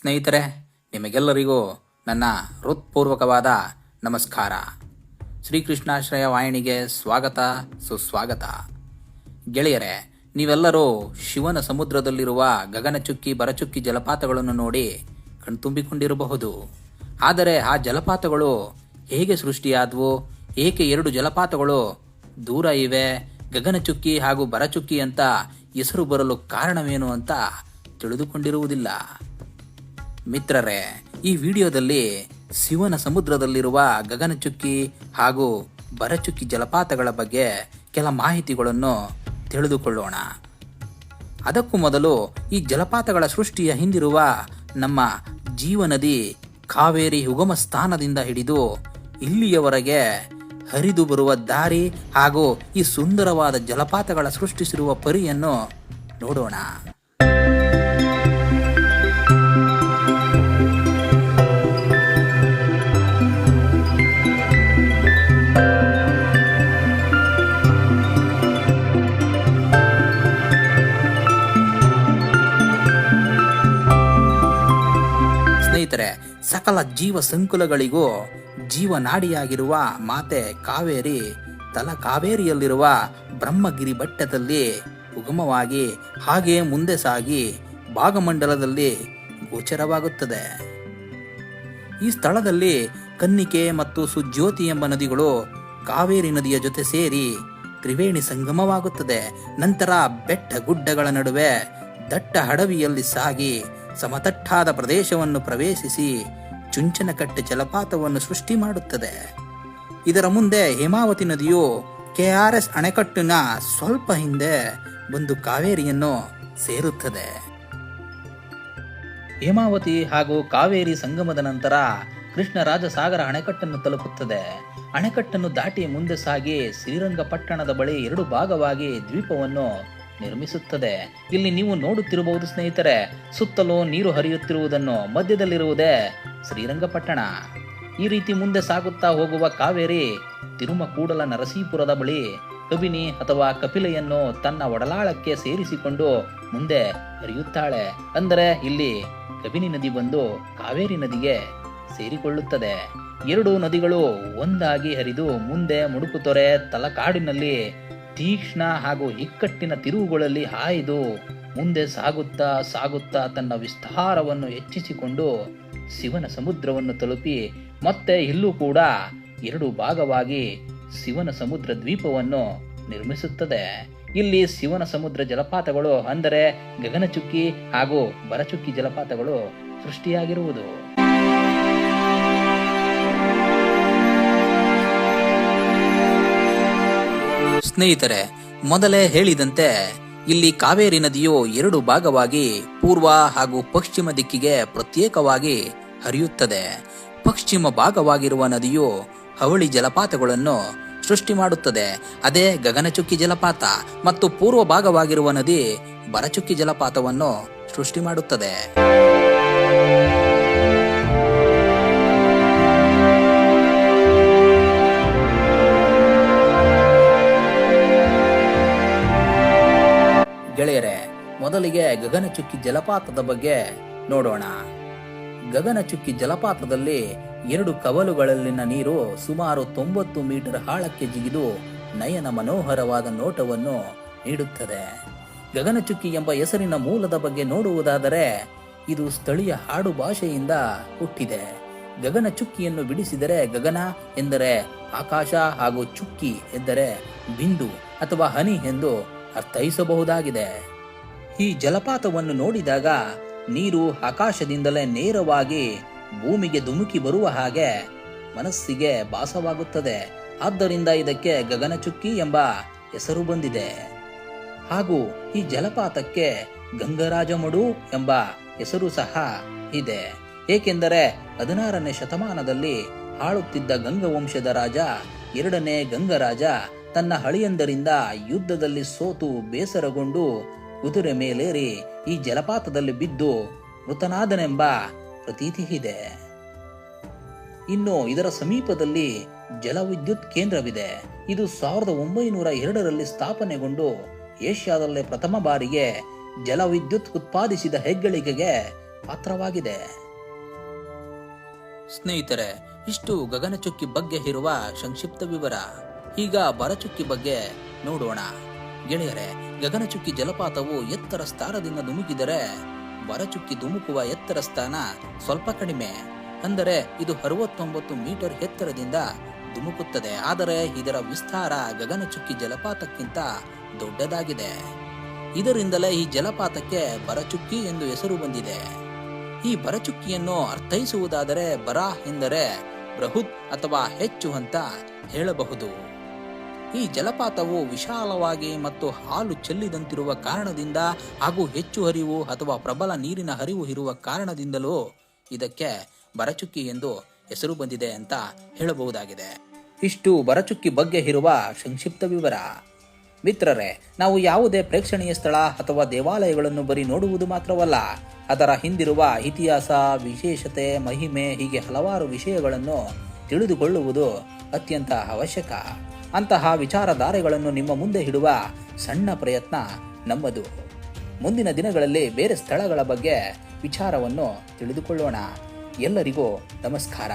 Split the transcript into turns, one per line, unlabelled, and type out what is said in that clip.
ಸ್ನೇಹಿತರೆ, ನಿಮಗೆಲ್ಲರಿಗೂ ನನ್ನ ಹೃತ್ಪೂರ್ವಕವಾದ ನಮಸ್ಕಾರ. ಶ್ರೀಕೃಷ್ಣಾಶ್ರಯ ವಾಹಿನಿಗೆ ಸ್ವಾಗತ, ಸುಸ್ವಾಗತ. ಗೆಳೆಯರೆ, ನೀವೆಲ್ಲರೂ ಶಿವನ ಸಮುದ್ರದಲ್ಲಿರುವ ಗಗನಚುಕ್ಕಿ, ಬರಚುಕ್ಕಿ ಜಲಪಾತಗಳನ್ನು ನೋಡಿ ಕಣ್ತುಂಬಿಕೊಂಡಿರಬಹುದು. ಆದರೆ ಆ ಜಲಪಾತಗಳು ಹೇಗೆ ಸೃಷ್ಟಿಯಾದವು? ಏಕೆ ಎರಡು ಜಲಪಾತಗಳು ದೂರ ಇವೆ? ಗಗನಚುಕ್ಕಿ ಹಾಗೂ ಬರಚುಕ್ಕಿ ಅಂತ ಹೆಸರು ಬರಲು ಕಾರಣವೇನು ಅಂತ ತಿಳಿದುಕೊಂಡಿರುವುದಿಲ್ಲ. ಮಿತ್ರರೇ, ಈ ವಿಡಿಯೋದಲ್ಲಿ ಶಿವನ ಸಮುದ್ರದಲ್ಲಿರುವ ಗಗನಚುಕ್ಕಿ ಹಾಗೂ ಬರಚುಕ್ಕಿ ಜಲಪಾತಗಳ ಬಗ್ಗೆ ಕೆಲ ಮಾಹಿತಿಗಳನ್ನು ತಿಳಿದುಕೊಳ್ಳೋಣ. ಅದಕ್ಕೂ ಮೊದಲು ಈ ಜಲಪಾತಗಳ ಸೃಷ್ಟಿಯ ಹಿಂದಿರುವ ನಮ್ಮ ಜೀವನದಿ ಕಾವೇರಿ ಉಗಮ ಸ್ಥಾನದಿಂದ ಹಿಡಿದು ಇಲ್ಲಿಯವರೆಗೆ ಹರಿದು ಬರುವ ದಾರಿ ಹಾಗೂ ಈ ಸುಂದರವಾದ ಜಲಪಾತಗಳ ಸೃಷ್ಟಿಸಿರುವ ಪರಿಯನ್ನು ನೋಡೋಣ. ಸಕಲ ಜೀವ ಸಂಕುಲಗಳಿಗೂ ಜೀವನಾಡಿಯಾಗಿರುವ ಮಾತೆ ಕಾವೇರಿ ತಲ ಕಾವೇರಿಯಲ್ಲಿರುವ ಬ್ರಹ್ಮಗಿರಿ ಬೆಟ್ಟದಲ್ಲಿ ಉಗಮವಾಗಿ ಹಾಗೆ ಮುಂದೆ ಸಾಗಿ ಭಾಗಮಂಡಲದಲ್ಲಿ ಗೋಚರವಾಗುತ್ತದೆ. ಈ ಸ್ಥಳದಲ್ಲಿ ಕನ್ನಿಕೆ ಮತ್ತು ಸುಜ್ಯೋತಿ ಎಂಬ ನದಿಗಳು ಕಾವೇರಿ ನದಿಯ ಜೊತೆ ಸೇರಿ ತ್ರಿವೇಣಿ ಸಂಗಮವಾಗುತ್ತದೆ. ನಂತರ ಬೆಟ್ಟ ಗುಡ್ಡಗಳ ನಡುವೆ ದಟ್ಟ ಹಡವಿಯಲ್ಲಿ ಸಾಗಿ ಸಮತಟ್ಟಾದ ಪ್ರದೇಶವನ್ನು ಪ್ರವೇಶಿಸಿ ಚುಂಚನಕಟ್ಟೆ ಜಲಪಾತವನ್ನು ಸೃಷ್ಟಿ ಮಾಡುತ್ತದೆ. ಇದರ ಮುಂದೆ ಹೇಮಾವತಿ ನದಿಯು ಕೆ ಆರ್ ಎಸ್ ಅಣೆಕಟ್ಟಿನ ಸ್ವಲ್ಪ ಹಿಂದೆ ಬಂದು ಕಾವೇರಿಯನ್ನು ಸೇರುತ್ತದೆ. ಹೇಮಾವತಿ ಹಾಗೂ ಕಾವೇರಿ ಸಂಗಮದ ನಂತರ ಕೃಷ್ಣರಾಜಸಾಗರ ಅಣೆಕಟ್ಟನ್ನು ತಲುಪುತ್ತದೆ. ಅಣೆಕಟ್ಟನ್ನು ದಾಟಿ ಮುಂದೆ ಸಾಗಿ ಶ್ರೀರಂಗಪಟ್ಟಣದ ಬಳಿ ಎರಡು ಭಾಗವಾಗಿ ದ್ವೀಪವನ್ನು ನಿರ್ಮಿಸುತ್ತದೆ. ಇಲ್ಲಿ ನೀವು ನೋಡುತ್ತಿರಬಹುದು ಸ್ನೇಹಿತರೆ, ಸುತ್ತಲೂ ನೀರು ಹರಿಯುತ್ತಿರುವುದನ್ನು ಮಧ್ಯದಲ್ಲಿರುವುದೇ ಶ್ರೀರಂಗಪಟ್ಟಣ. ಈ ರೀತಿ ಮುಂದೆ ಸಾಗುತ್ತಾ ಹೋಗುವ ಕಾವೇರಿ ತಿರುಮಕೂಡಲ ನರಸೀಪುರದ ಬಳಿ ಕಬಿನಿ ಅಥವಾ ಕಪಿಲೆಯನ್ನು ತನ್ನ ಒಡಲಾಳಕ್ಕೆ ಸೇರಿಸಿಕೊಂಡು ಮುಂದೆ ಹರಿಯುತ್ತಾಳೆ. ಅಂದರೆ ಇಲ್ಲಿ ಕಬಿನಿ ನದಿ ಬಂದು ಕಾವೇರಿ ನದಿಗೆ ಸೇರಿಕೊಳ್ಳುತ್ತದೆ. ಎರಡು ನದಿಗಳು ಒಂದಾಗಿ ಹರಿದು ಮುಂದೆ ಮುಡುಕುತೊರೆ ತಲಕಾಡಿನಲ್ಲಿ ತೀಕ್ಷ್ಣ ಹಾಗೂ ಇಕ್ಕಟ್ಟಿನ ತಿರುವುಗಳಲ್ಲಿ ಹಾಯ್ದು ಮುಂದೆ ಸಾಗುತ್ತಾ ಸಾಗುತ್ತಾ ತನ್ನ ವಿಸ್ತಾರವನ್ನು ಹೆಚ್ಚಿಸಿಕೊಂಡು ಶಿವನ ಸಮುದ್ರವನ್ನು ತಲುಪಿ ಮತ್ತೆ ಇಲ್ಲೂ ಕೂಡ ಎರಡು ಭಾಗವಾಗಿ ಶಿವನ ಸಮುದ್ರ ದ್ವೀಪವನ್ನು ನಿರ್ಮಿಸುತ್ತದೆ. ಇಲ್ಲಿ ಶಿವನ ಸಮುದ್ರ ಜಲಪಾತಗಳು ಅಂದರೆ ಗಗನಚುಕ್ಕಿ ಹಾಗೂ ಬರಚುಕ್ಕಿ ಜಲಪಾತಗಳು ಸೃಷ್ಟಿಯಾಗಿರುವುದು. ಸ್ನೇಹಿತರೆ, ಮೊದಲೇ ಹೇಳಿದಂತೆ ಇಲ್ಲಿ ಕಾವೇರಿ ನದಿಯು ಎರಡು ಭಾಗವಾಗಿ ಪೂರ್ವ ಹಾಗೂ ಪಶ್ಚಿಮ ದಿಕ್ಕಿಗೆ ಪ್ರತ್ಯೇಕವಾಗಿ ಹರಿಯುತ್ತದೆ. ಪಶ್ಚಿಮ ಭಾಗವಾಗಿರುವ ನದಿಯು ಹವಳಿ ಜಲಪಾತಗಳನ್ನು ಸೃಷ್ಟಿ ಮಾಡುತ್ತದೆ. ಅದೇ ಗಗನಚುಕ್ಕಿ ಜಲಪಾತ ಮತ್ತು ಪೂರ್ವ ಭಾಗವಾಗಿರುವ ನದಿ ಬರಚುಕ್ಕಿ ಜಲಪಾತವನ್ನು ಸೃಷ್ಟಿ ಮಾಡುತ್ತದೆ. ಗೆಳೆಯರೆ, ಮೊದಲಿಗೆ ಗಗನಚುಕ್ಕಿ ಜಲಪಾತದ ಬಗ್ಗೆ ನೋಡೋಣ. ಗಗನಚುಕ್ಕಿ ಜಲಪಾತದಲ್ಲಿ ಎರಡು ಕವಲುಗಳಲ್ಲಿನ ನೀರು ಸುಮಾರು ತೊಂಬತ್ತು ಮೀಟರ್ ಆಳಕ್ಕೆ ಜಿಗಿದು ನಯನ ಮನೋಹರವಾದ ನೋಟವನ್ನು ನೀಡುತ್ತದೆ. ಗಗನಚುಕ್ಕಿ ಎಂಬ ಹೆಸರಿನ ಮೂಲದ ಬಗ್ಗೆ ನೋಡುವುದಾದರೆ, ಇದು ಸ್ಥಳೀಯ ಹಾಡು ಭಾಷೆಯಿಂದ ಹುಟ್ಟಿದೆ. ಗಗನ ಚುಕ್ಕಿಯನ್ನು ಬಿಡಿಸಿದರೆ ಗಗನ ಎಂದರೆ ಆಕಾಶ ಹಾಗೂ ಚುಕ್ಕಿ ಎಂದರೆ ಬಿಂದು ಅಥವಾ ಹನಿ ಎಂದು ಅರ್ಥೈಸಬಹುದಾಗಿದೆ. ಈ ಜಲಪಾತವನ್ನು ನೋಡಿದಾಗ ನೀರು ಆಕಾಶದಿಂದಲೇ ನೇರವಾಗಿ ಭೂಮಿಗೆ ಧುಮುಕಿ ಬರುವ ಹಾಗೆ ಮನಸ್ಸಿಗೆ ಭಾಸವಾಗುತ್ತದೆ. ಆದ್ದರಿಂದ ಇದಕ್ಕೆ ಗಗನಚುಕ್ಕಿ ಎಂಬ ಹೆಸರು ಬಂದಿದೆ. ಹಾಗೂ ಈ ಜಲಪಾತಕ್ಕೆ ಗಂಗರಾಜಮಡು ಎಂಬ ಹೆಸರು ಸಹ ಇದೆ. ಏಕೆಂದರೆ ಹದಿನಾರನೇ ಶತಮಾನದಲ್ಲಿ ಆಳುತ್ತಿದ್ದ ಗಂಗವಂಶದ ರಾಜ, ಎರಡನೇ ಗಂಗರಾಜ ತನ್ನ ಹಳಿಯಂದರಿಂದ ಯುದ್ಧದಲ್ಲಿ ಸೋತು ಬೇಸರಗೊಂಡು ಕುದುರೆ ಮೇಲೇರಿ ಈ ಜಲಪಾತದಲ್ಲಿ ಬಿದ್ದು ಮೃತನಾದನೆಂಬ ಪ್ರತೀತಿ ಇದೆ. ಇನ್ನು ಇದರ ಸಮೀಪದಲ್ಲಿ ಜಲವಿದ್ಯುತ್ ಕೇಂದ್ರವಿದೆ. ಇದು ಸಾವಿರದ ಒಂಬೈನೂರ ಎರಡರಲ್ಲಿ ಸ್ಥಾಪನೆಗೊಂಡು ಏಷ್ಯಾದಲ್ಲೇ ಪ್ರಥಮ ಬಾರಿಗೆ ಜಲವಿದ್ಯುತ್ ಉತ್ಪಾದಿಸಿದ ಹೆಗ್ಗಳಿಕೆಗೆ ಪಾತ್ರವಾಗಿದೆ. ಸ್ನೇಹಿತರೆ, ಇಷ್ಟು ಗಗನಚುಕ್ಕಿ ಬಗ್ಗೆ ಇರುವ ಸಂಕ್ಷಿಪ್ತ ವಿವರ ಈಗ ಬರಚುಕ್ಕಿ ಬಗ್ಗೆ ನೋಡೋಣ. ಗೆಳೆಯರೆ, ಗಗನಚುಕ್ಕಿ ಜಲಪಾತವು ಎತ್ತರ ಸ್ಥಾನದಿಂದ ಧುಮುಕಿದರೆ ಬರಚುಕ್ಕಿ ಧುಮುಕುವ ಎತ್ತರ ಸ್ಥಾನ ಸ್ವಲ್ಪ ಕಡಿಮೆ. ಅಂದರೆ ಇದು ಅರವತ್ತೊಂಬತ್ತು ಮೀಟರ್ ಎತ್ತರದಿಂದ ಧುಮುಕುತ್ತದೆ. ಆದರೆ ಇದರ ವಿಸ್ತಾರ ಗಗನಚುಕ್ಕಿ ಜಲಪಾತಕ್ಕಿಂತ ದೊಡ್ಡದಾಗಿದೆ. ಇದರಿಂದಲೇ ಈ ಜಲಪಾತಕ್ಕೆ ಬರಚುಕ್ಕಿ ಎಂದು ಹೆಸರು ಬಂದಿದೆ. ಈ ಬರಚುಕ್ಕಿಯನ್ನು ಅರ್ಥೈಸುವುದಾದರೆ ಬರ ಎಂದರೆ ಬೃಹುತ್ ಅಥವಾ ಹೆಚ್ಚು ಅಂತ ಹೇಳಬಹುದು. ಈ ಜಲಪಾತವು ವಿಶಾಲವಾಗಿ ಮತ್ತು ಹಾಲು ಚೆಲ್ಲಿದಂತಿರುವ ಕಾರಣದಿಂದ ಹಾಗೂ ಹೆಚ್ಚು ಹರಿವು ಅಥವಾ ಪ್ರಬಲ ನೀರಿನ ಹರಿವು ಇರುವ ಕಾರಣದಿಂದಲೂ ಇದಕ್ಕೆ ಬರಚುಕ್ಕಿ ಎಂದು ಹೆಸರು ಬಂದಿದೆ ಅಂತ ಹೇಳಬಹುದಾಗಿದೆ. ಇಷ್ಟು ಬರಚುಕ್ಕಿ ಬಗ್ಗೆ ಇರುವ ಸಂಕ್ಷಿಪ್ತ ವಿವರ. ಮಿತ್ರರೇ, ನಾವು ಯಾವುದೇ ಪ್ರೇಕ್ಷಣೀಯ ಸ್ಥಳ ಅಥವಾ ದೇವಾಲಯಗಳನ್ನು ಬರೀ ನೋಡುವುದು ಮಾತ್ರವಲ್ಲ, ಅದರ ಹಿಂದಿರುವ ಇತಿಹಾಸ, ವಿಶೇಷತೆ, ಮಹಿಮೆ ಹೀಗೆ ಹಲವಾರು ವಿಷಯಗಳನ್ನು ತಿಳಿದುಕೊಳ್ಳುವುದು ಅತ್ಯಂತ ಅವಶ್ಯಕ. ಅಂತಹ ವಿಚಾರಧಾರೆಗಳನ್ನು ನಿಮ್ಮ ಮುಂದೆ ಇಡುವ ಸಣ್ಣ ಪ್ರಯತ್ನ ನಮ್ಮದು. ಮುಂದಿನ ದಿನಗಳಲ್ಲಿ ಬೇರೆ ಸ್ಥಳಗಳ ಬಗ್ಗೆ ವಿಚಾರವನ್ನು ತಿಳಿದುಕೊಳ್ಳೋಣ. ಎಲ್ಲರಿಗೂ ನಮಸ್ಕಾರ.